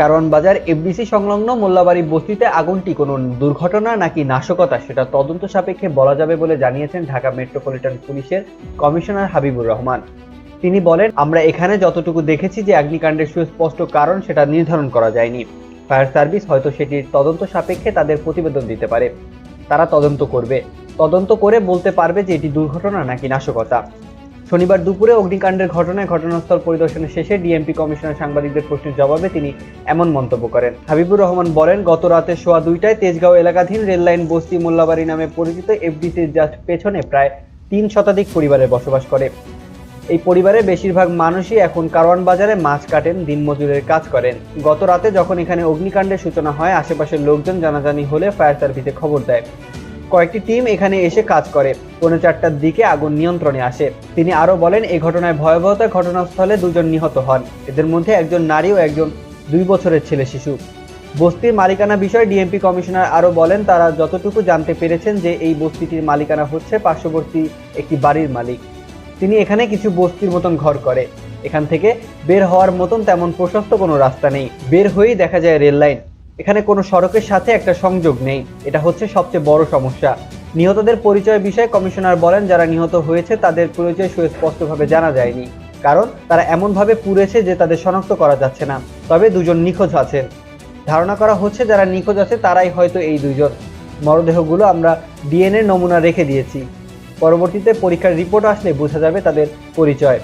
কারণ বাজার এফডিসি সংলগ্ন মোল্লাবাড়ি বস্তিতে আগুনটি কোনো দুর্ঘটনা নাকি নাশকতা সেটা তদন্ত সাপেক্ষে বলা যাবে বলে জানিয়েছেন ঢাকা মেট্রোপলিটন পুলিশের কমিশনার হাবিবুর রহমান। তিনি বলেন, আমরা এখানে যতটুকু দেখেছি যে অগ্নিকাণ্ডের সুস্পষ্ট কারণ সেটা নির্ধারণ করা যায়নি। ফায়ার সার্ভিস হয়তো সেটির তদন্ত সাপেক্ষে তাদের প্রতিবেদন দিতে পারে। তারা তদন্ত করবে। তদন্ত করে বলতে পারবে যে এটি দুর্ঘটনা নাকি নাশকতা। শনিবার দুপুরে অগ্নিকাণ্ডের ঘটনায় ঘটনাস্থল পরিদর্শনের শেষে ডিএমপি কমিশনার সাংবাদিকদের প্রশ্নের জবাবে তিনি এমন মন্তব্য করেন। হাবিবুর রহমান বলেন, গত রাতে সোয়া দুইটায় তেজগাঁও এলাকাধীন রেললাইন বস্তি মোল্লাবাড়ি নামে পরিচিত এফডিসির জাস্ট পেছনে প্রায় তিন শতাধিক পরিবারের বসবাস করে। এই পরিবারের বেশিরভাগ মানুষই এখন কারওয়ান বাজারে মাছ কাটেন দিনমজুরের কাজ করেন। গত রাতে যখন এখানে অগ্নিকাণ্ডের সূচনা হয়, আশেপাশের লোকজন জানাজানি হলে ফায়ার সার্ভিসে খবর দেয়। কয়েকটি টিম এখানে এসে কাজ করে। পৌনে চারটার দিকে আগুন নিয়ন্ত্রণে আসে। তিনি আরও বলেন এই ঘটনায় ভয়াবহতা ঘটনাস্থলে দুজন নিহত হন। এদের মধ্যে একজন নারী ও একজন দুই বছরের ছেলে শিশু। বস্তির মালিকানা বিষয়ে ডিএমপি কমিশনার আরও বলেন, তারা যতটুকু জানতে পেরেছেন যে এই বস্তিটির মালিকানা হচ্ছে পার্শ্ববর্তী একটি বাড়ির মালিক। তিনি এখানে কিছু বস্তির মতন ঘর করে। এখান থেকে বের হওয়ার মতন তেমন প্রশস্ত কোনো রাস্তা নেই। বের হয়েই দেখা যায় রেল লাইন এখানে কোনো সড়কের সাথে একটা সংযোগ নেই। এটা হচ্ছে সবচেয়ে বড় সমস্যা। নিহতদের পরিচয় বিষয়ে কমিশনার বলেন, যারা নিহত হয়েছে তাদের পরিচয় সুস্পষ্টভাবে জানা যায়নি। কারণ তারা এমনভাবে পুড়েছে যে তাদের শনাক্ত করা যাচ্ছে না। তবে দুজন নিখোঁজ আছেন। ধারণা করা হচ্ছে যারা নিখোঁজ আছে তারাই হয়তো এই দুজন। মরদেহগুলো আমরা ডিএনএ নমুনা রেখে দিয়েছি। পরবর্তীতে পরীক্ষার রিপোর্ট আসলে বোঝা যাবে তাদের পরিচয়।